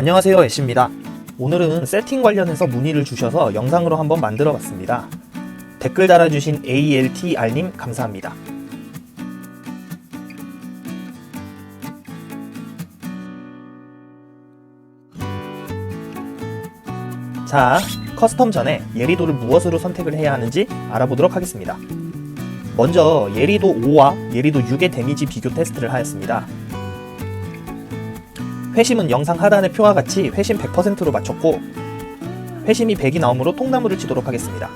안녕하세요 애쉬입니다. 오늘은 세팅 관련해서 문의를 주셔서 영상으로 한번 만들어 봤습니다. 댓글 달아주신 ALTR님 감사합니다. 자, 커스텀 전에 예리도를 무엇으로 선택을 해야 하는지 알아보도록 하겠습니다. 먼저 예리도 5와 예리도 6의 데미지 비교 테스트를 하였습니다. 회심은 영상 하단의 표와 같이 회심 100%로 맞췄고 회심이 100이 나오므로 통나무를 치도록 하겠습니다.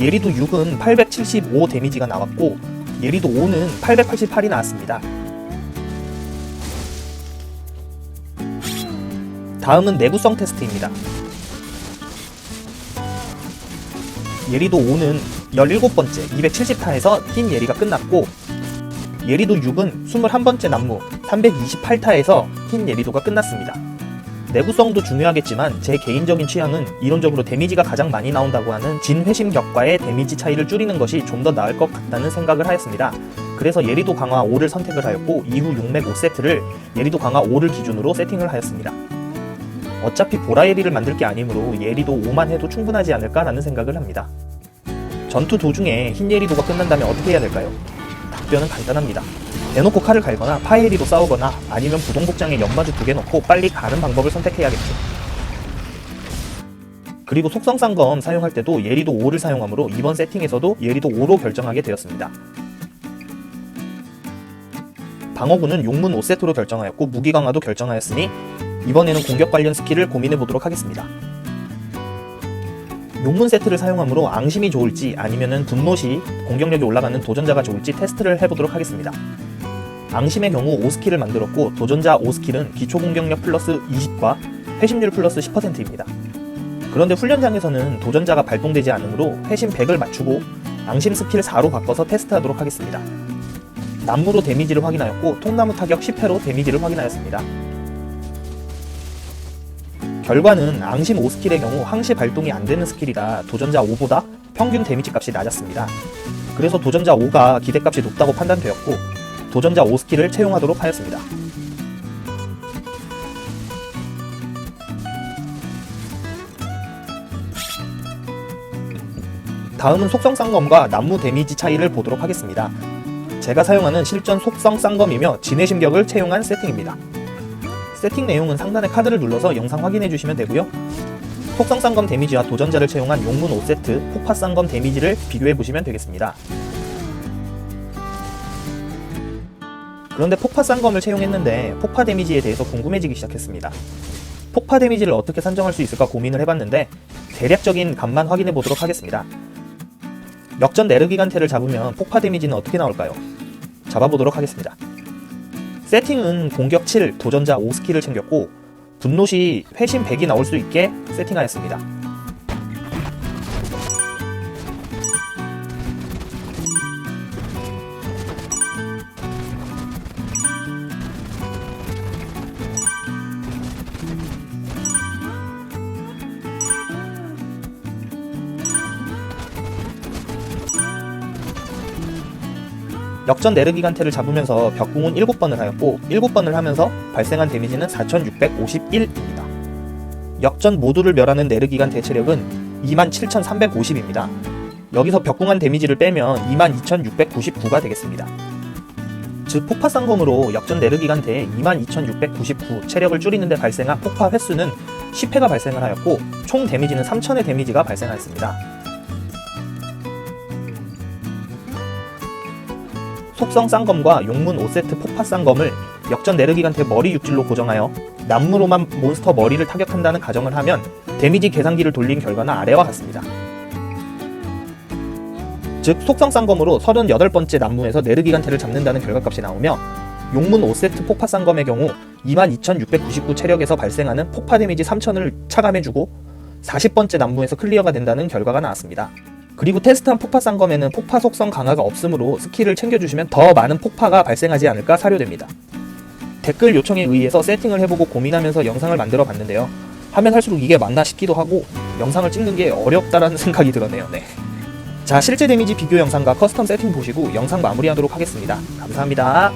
예리도 6은 875 데미지가 나왔고 예리도 5는 888이 나왔습니다. 다음은 내구성 테스트입니다. 예리도 5는 17번째 270타에서 흰 예리가 끝났고 예리도 6은 21번째 난무 328타에서 흰 예리도가 끝났습니다. 내구성도 중요하겠지만 제 개인적인 취향은 이론적으로 데미지가 가장 많이 나온다고 하는 진회심 격과의 데미지 차이를 줄이는 것이 좀 더 나을 것 같다는 생각을 하였습니다. 그래서 예리도 강화 5를 선택을 하였고 이후 6맥 5세트를 예리도 강화 5를 기준으로 세팅을 하였습니다. 어차피 보라 예리를 만들 게 아니므로 예리도 5만 해도 충분하지 않을까라는 생각을 합니다. 전투 도중에 흰 예리도가 끝난다면 어떻게 해야 될까요? 답변은 간단합니다. 대놓고 칼을 갈거나 파예리로 싸우거나 아니면 부동복장에 연마주 두 개 넣고 빨리 가는 방법을 선택해야겠죠. 그리고 속성쌍검 사용할 때도 예리도 5를 사용하므로 이번 세팅에서도 예리도 5로 결정하게 되었습니다. 방어구는 용문 5세트로 결정하였고 무기 강화도 결정하였으니 이번에는 공격 관련 스킬을 고민해 보도록 하겠습니다. 용문 세트를 사용하므로 앙심이 좋을지 아니면은 분노 시 공격력이 올라가는 도전자가 좋을지 테스트를 해보도록 하겠습니다. 앙심의 경우 5스킬을 만들었고 도전자 5스킬은 기초 공격력 플러스 20과 회심률 플러스 10%입니다. 그런데 훈련장에서는 도전자가 발동되지 않으므로 회심 100을 맞추고 앙심 스킬 4로 바꿔서 테스트하도록 하겠습니다. 남무로 데미지를 확인하였고 통나무 타격 10회로 데미지를 확인하였습니다. 결과는 앙심 5스킬의 경우 항시 발동이 안 되는 스킬이라 도전자 5보다 평균 데미지 값이 낮았습니다. 그래서 도전자 5가 기대값이 높다고 판단되었고 도전자 5 스킬을 채용하도록 하였습니다. 다음은 속성 쌍검과 난무 데미지 차이를 보도록 하겠습니다. 제가 사용하는 실전 속성 쌍검이며 진의 심격을 채용한 세팅입니다. 세팅 내용은 상단의 카드를 눌러서 영상 확인해 주시면 되고요. 속성 쌍검 데미지와 도전자를 채용한 용문 5세트 폭파 쌍검 데미지를 비교해 보시면 되겠습니다. 그런데 폭파 쌍검을 채용했는데 폭파 데미지에 대해서 궁금해지기 시작했습니다. 폭파 데미지를 어떻게 산정할 수 있을까 고민을 해봤는데 대략적인 값만 확인해 보도록 하겠습니다. 역전 내르기간테를 잡으면 폭파 데미지는 어떻게 나올까요? 잡아보도록 하겠습니다. 세팅은 공격 7, 도전자 5 스킬을 챙겼고 분노 시 회심 100이 나올 수 있게 세팅하였습니다. 역전 내르기간테를 잡으면서 벽궁은 7번을 하였고 7번을 하면서 발생한 데미지는 4651입니다. 역전 모두를 멸하는 내르기간테 체력은 27350입니다. 여기서 벽궁한 데미지를 빼면 22699가 되겠습니다. 즉 폭파 쌍검으로 역전 내르기간테 22699 체력을 줄이는데 발생한 폭파 횟수는 10회가 발생을 하였고 총 데미지는 3000의 데미지가 발생하였습니다. 속성 쌍검과 용문 5세트 폭파 쌍검을 역전 내르기간테 머리 육질로 고정하여 남무로만 몬스터 머리를 타격한다는 가정을 하면 데미지 계산기를 돌린 결과는 아래와 같습니다. 즉 속성 쌍검으로 38번째 남무에서 내르기간테를 잡는다는 결과값이 나오며 용문 5세트 폭파 쌍검의 경우 22,699 체력에서 발생하는 폭파 데미지 3,000을 차감해주고 40번째 남무에서 클리어가 된다는 결과가 나왔습니다. 그리고 테스트한 폭파 쌍검에는 폭파 속성 강화가 없으므로 스킬을 챙겨주시면 더 많은 폭파가 발생하지 않을까 사료됩니다. 댓글 요청에 의해서 세팅을 해보고 고민하면서 영상을 만들어 봤는데요. 하면 할수록 이게 맞나 싶기도 하고 영상을 찍는 게 어렵다라는 생각이 들었네요. 네. 자, 실제 데미지 비교 영상과 커스텀 세팅 보시고 영상 마무리하도록 하겠습니다. 감사합니다.